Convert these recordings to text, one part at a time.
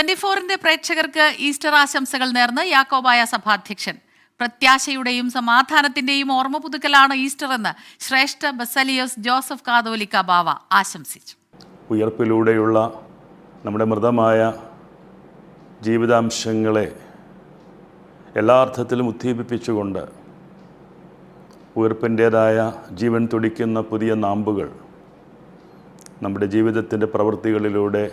Twenty ഫോറിന്റെ പ്രേക്ഷകർക്ക് Easter ആശംസകൾ നേർന്ന് യാക്കോബായ സഭാധ്യക്ഷൻ. പ്രത്യാശയുടെയും സമാധാനത്തിന്റെയും ഓർമ്മ പുതുക്കലാണ് ഈസ്റ്റർ എന്ന് ശ്രേഷ്ഠ ബസലിയോസ് ജോസഫ് കാതോലിക്ക ബാവ ആശംസിച്ചു. ഉയർപ്പിലൂടെയുള്ള നമ്മുടെ മൃതമായ ജീവിതാംശങ്ങളെ എല്ലാ അർത്ഥത്തിലും ഉദ്ദീപിപ്പിച്ചുകൊണ്ട് ഉയർപ്പിന്റേതായ ജീവൻ തുടിക്കുന്ന പുതിയ നാമ്പുകൾ നമ്മുടെ ജീവിതത്തിന്റെ പ്രവൃത്തികളിലൂടെ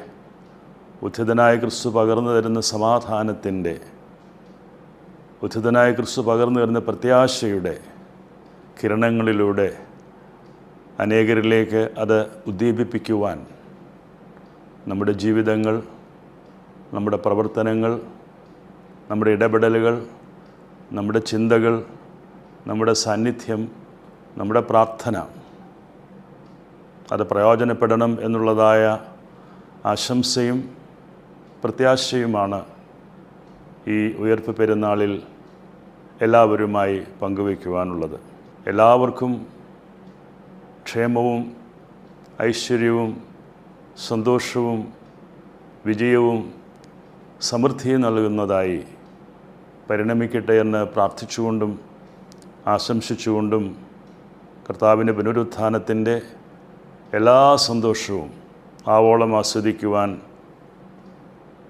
ഉദ്ധിതനായ ക്രിസ്തു പകർന്നു തരുന്ന സമാധാനത്തിന്റെ ഉദ്ധിതനായ ക്രിസ്തു പകർന്നു തരുന്ന പ്രത്യാശയുടെ കിരണങ്ങളിലൂടെ അനേകരിലേക്ക് അത് ഉദ്ദീപിപ്പിക്കുവാൻ നമ്മുടെ ജീവിതങ്ങൾ നമ്മുടെ പ്രവർത്തനങ്ങൾ നമ്മുടെ ഇടപെടലുകൾ നമ്മുടെ ചിന്തകൾ നമ്മുടെ സാന്നിധ്യം നമ്മുടെ പ്രാർത്ഥന അത് പ്രയോജനപ്പെടണം എന്നുള്ളതായ ആശംസയും പ്രത്യാശയുമാണ് ഈ ഉയർപ്പ് പെരുന്നാളിൽ എല്ലാവരുമായി പങ്കുവയ്ക്കുവാനുള്ളത്. എല്ലാവർക്കും ക്ഷേമവും ഐശ്വര്യവും സന്തോഷവും വിജയവും സമൃദ്ധിയും നൽകുന്നതായി പരിണമിക്കട്ടെ എന്ന് പ്രാർത്ഥിച്ചുകൊണ്ടും ആശംസിച്ചുകൊണ്ടും കർത്താവിന്റെ പുനരുത്ഥാനത്തിന്റെ എല്ലാ സന്തോഷവും ആവോളം ആസ്വദിക്കുവാൻ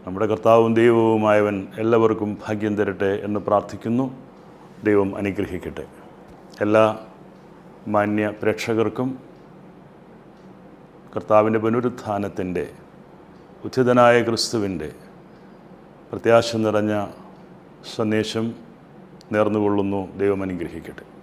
നമ്മുടെ കർത്താവും ദൈവവുമായവൻ എല്ലാവർക്കും ഭാഗ്യം തരട്ടെ എന്ന് പ്രാർത്ഥിക്കുന്നു. ദൈവം അനുഗ്രഹിക്കട്ടെ. എല്ലാ മാന്യ പ്രേക്ഷകർക്കും കർത്താവിന്റെ പുനരുത്ഥാനത്തിന്റെ ഉചിതനായ ക്രിസ്തുവിന്റെ പ്രത്യാശ നിറഞ്ഞ സന്ദേശം നേർന്നുകൊള്ളുന്നു. ദൈവം അനുഗ്രഹിക്കട്ടെ.